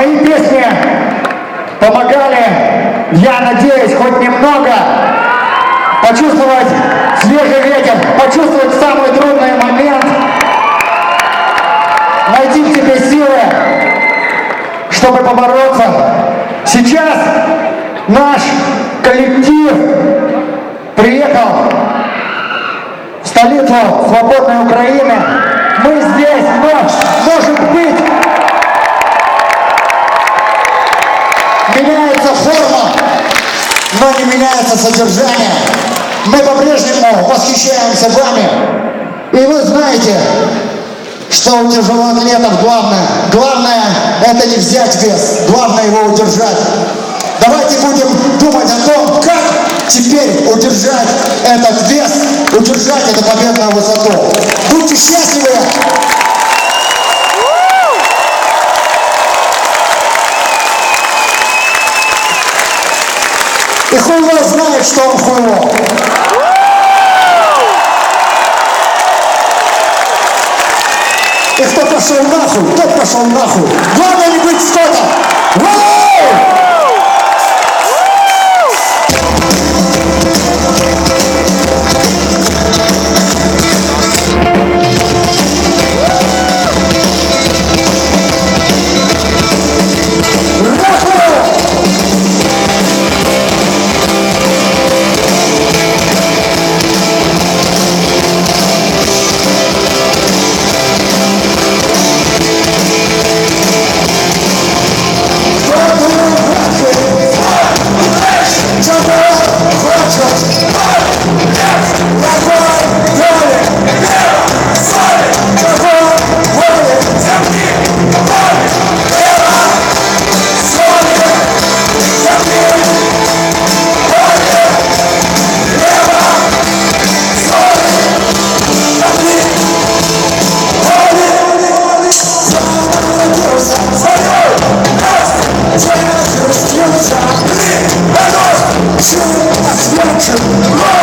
Мои песни помогали, я надеюсь, хоть немного почувствовать свежий ветер, почувствовать самый трудный момент, найти в себе силы, чтобы побороться. Сейчас наш коллектив приехал в столицу свободной Украины. Мы здесь, но, меняется форма, но не меняется содержание. Мы по-прежнему восхищаемся вами. И вы знаете, что у тяжелоатлетов главное? Главное это не взять вес, главное его удержать. Давайте будем думать о том, как теперь удержать этот вес, удержать эту победную высоту. Будьте счастливы! И хуй знает, что он хуйло. И кто пошел нахуй, тот пошел нахуй. Let's go! Lord.